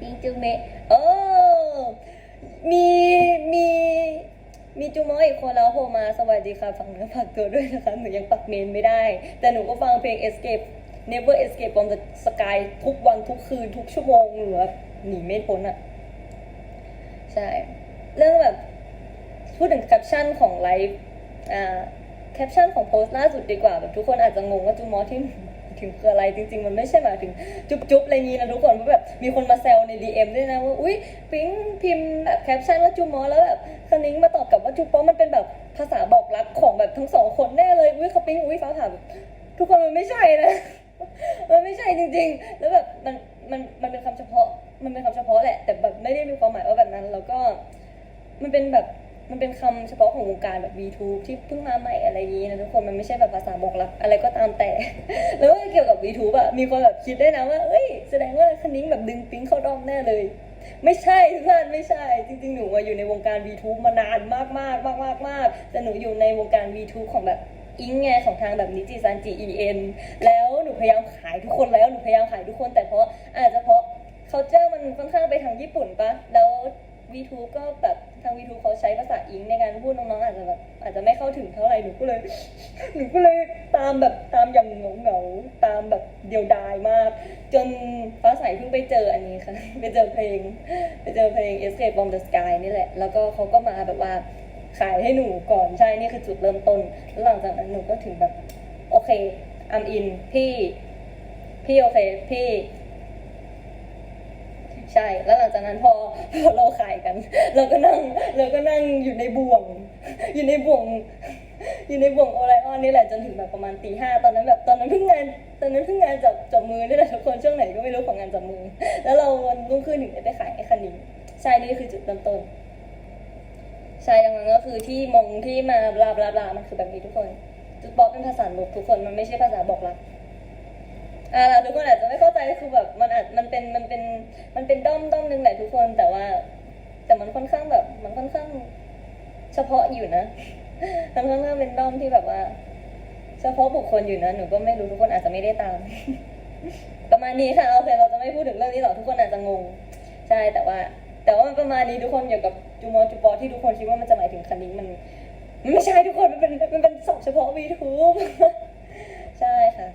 ปิงจูเมะเออมีมีมีจูโมอีกคนแล้วโทรมาสวัสดีค่ะฝากเนื้อฝากตัวด้วยนะคะหนูยังปักเมนไม่ได้ แต่หนูก็ฟังเพลง Escape Never Escape from the Sky ทุกวันทุกคืน ทุกชั่วโมงหนูแบบหนีไม่พ้นอะใช่ เรื่องแบบ พูดถึงแคปชั่นของไลฟ์อ่าแคปชั่นของโพสต์ล่าสุดดีกว่าแบบทุกคนอาจจะงงว่าจูมอที่ ถึงคืออะไรจริง ๆ มันไม่ใช่หมายถึงจุ๊บจุ๊บอะไรนี้นะทุกคนเพราะแบบมีคนมาแซวใน DM ด้วยนะว่าอุ้ยปิ๊งพิมพ์แบบแคปชั่นว่าจูมอแล้วแบบคณิ้งมาตอบกลับว่าจูปอมันเป็นแบบภาษาบอกรักของแบบทั้งสองคนแน่เลยอุ้ยเขาปิ๊งอุ้ยฟ้าผ่าทุกคนมันไม่ใช่นะมันไม่ใช่จริง ๆ แล้วแบบมันมันมันเป็นคำเฉพาะมันเป็นคำเฉพาะแหละ แต่แบบไม่ได้มีความหมายว่าแบบนั้น แล้วก็มันเป็นแบบ มันเป็นคำเฉพาะของวงการแบบ VTube ที่เพิ่งมาใหม่อะไรอย่างนี้นะทุกคนมันไม่ใช่แบบภาษาบอกรักอะไรก็ตามแต่ แล้วก็เกี่ยวกับ VTube อะมีคนแบบคิดได้นะว่าเอ้ยแสดงว่าคันนิ้งแบบดึงปิ๊งเข้าด้อมแน่เลย ไม่ใช่ทุกท่านไม่ใช่ จริงๆ หนูอะอยู่ในวงการ VTube มานานมากๆมากมากมากมากแต่หนูอยู่ในวงการ VTube ของแบบอิงไงของทางแบบนิจิซันจี EN แล้วหนูพยายามขายทุกคนแล้วหนูพยายามขายทุกคน แต่เพราะอาจจะเพราะ culture มันค่อนข้างไปทางญี่ปุ่นปะแล้ว VTube ก็แบบทาง VTube เขาใช้ภาษาอิงในการพูดน้องๆอาจจะแบบอาจจะไม่เข้าถึงเท่าไหร่หนูก็เลย หนูก็เลยตามแบบตามอย่างเหงาๆตามแบบเดียวดายมาก จนฟ้าใสเพิ่งไปเจออันนี้ค่ะ ไปเจอเพลง ไปเจอเพลง Escape from the Sky นี่แหละ แล้วก็เขาก็มาแบบว่าขายให้หนูก่อนใช่นี่คือจุดเริ่มต้นแล้วหลังจากนั้นหนูก็ถึงแบบ โอเคอัมอินพี่ พี่โอเค พี่ ใช่ แล้วหลังจากนั้นพอพอเราขายกัน เราก็นั่งเราก็นั่งอยู่ในบ่วง อยู่ในบ่วง อยู่ในบ่วงโอไลออนนี่แหละจนถึงแบบประมาณตีห้าตอนนั้นแบบตอนนั้นเพิ่งงานตอนนั้นเพิ่งงานจับจับมือนี่แหละทุกคนช่วงไหนก็ไม่รู้ของงานจับมือ แล้วเราวันรุ่งขึ้นถึงได้ไปขายไอ้คันนี้ใช่นี่คือจุดเริ่มต้นใช่ดังนั้นก็คือที่มงที่มาบลาบลาบลามันคือแบบนี้ทุกคนจุดบอกเป็นภาษาลบทุกคนมันไม่ใช่ภาษาบอกรัก อ่าทุกคนอาจจะไม่เข้าใจคือแบบมันอาจมันเป็นมันเป็นมันเป็นด้อมด้อมหนึ่งแหละทุกคนแต่ว่า แต่มันค่อนข้างแบบ มันค่อนข้าง เฉพาะอยู่นะมันค่อนข้างเป็นด้อมที่แบบว่า เฉพาะบุคคลอยู่นะหนูก็ไม่รู้ทุกคนอาจจะไม่ได้ตาม ประมาณนี้ค่ะโอเคเราจะไม่พูดถึงเรื่องนี้หรอกทุกคนอาจจะงงใช่แต่ว่า แต่ว่ามันประมาณนี้ทุกคนเกี่ยวกับจูมอจูปอที่ทุกคนคิดว่ามันจะหมายถึงคันนี้มันมันไม่ใช่ทุกคนมันเป็นมันเป็นศัพท์เฉพาะวีทูบใช่ค่ะ